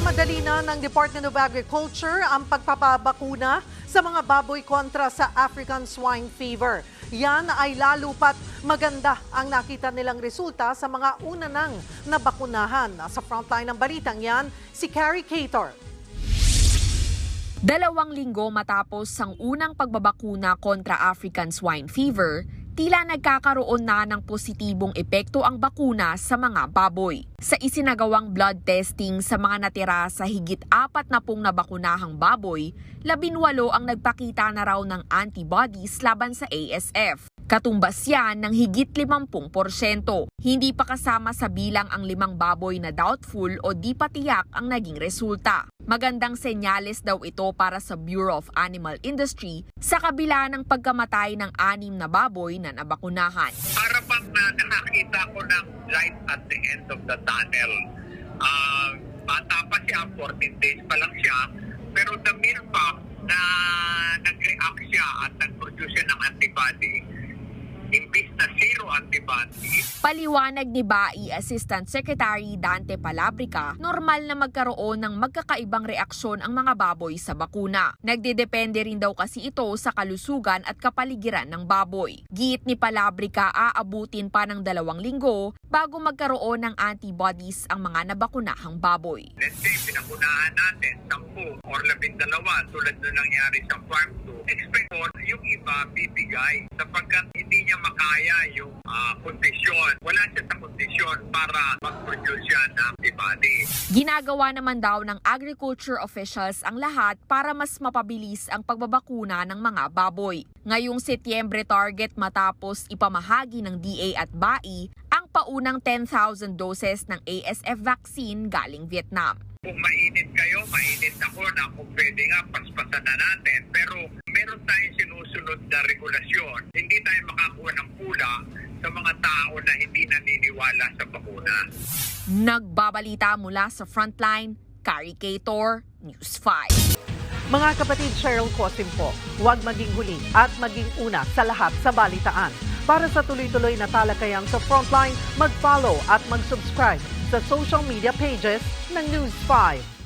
Minamadali na ng Department of Agriculture ang pagpapabakuna sa mga baboy kontra sa African swine fever. Yan ay lalo pat maganda ang nakita nilang resulta sa mga una nang nabakunahan. Sa frontline ng balitang yan, si Carrie Cator. Dalawang linggo matapos ang unang pagbabakuna kontra African swine fever, tila nagkakaroon na ng positibong epekto ang bakuna sa mga baboy. Sa isinagawang blood testing sa mga natira sa higit apat na pong nabakunahang baboy, labinwalo ang nagpakita na raw ng antibodies laban sa ASF. Katumbas yan ng higit 50%. Hindi pa kasama sa bilang ang limang baboy na doubtful o di pa tiyak ang naging resulta. Magandang senyales daw ito para sa Bureau of Animal Industry sa kabila ng pagkamatay ng anim na baboy na nabakunahan. para bang na nakakita ko ng light at the end of the tunnel. Ah, bata pa siya, 14 days pa lang siya, pero the mere fact na nag-react siya at nag-produce siya ng antibody, na zero antibody, Paliwanag ni BAI Assistant Secretary Dante Palabrica, normal na magkaroon ng magkakaibang reaksyon ang mga baboy sa bakuna. Nagdedepende rin daw kasi ito sa kalusugan at kapaligiran ng baboy. Giit ni Palabrica aabutin pa ng dalawang linggo bago magkaroon ng antibodies ang mga nabakunahang baboy. let's say pinakunahan natin 10 or 12 tulad nung nangyari sa farm 2, expect yung iba bibigay sapagkat hindi niya makaya yung ah, kondisyon. Wala siya sa kondisyon para mag-produce siya ng antibody. Ginagawa naman daw ng agriculture officials ang lahat para mas mapabilis ang pagbabakuna ng mga baboy. Ngayong Setyembre target matapos ipamahagi ng DA at BAI ang paunang 10,000 doses ng ASF vaccine galing Vietnam. Kung mainit kayo, mainit ako na kung pwede nga, paspasan na natin. Pero meron tayong sinusunod na regulasyon. Hindi tayo sa mga tao na hindi naniniwala sa bakuna. Nagbabalita mula sa Frontline, Carrie Cator, News 5. Mga kapatid Cheryl Cosim po, huwag maging huli at maging una sa lahat sa balitaan. Para sa tuloy-tuloy na talakayang sa Frontline, mag-follow at mag-subscribe sa social media pages ng News 5.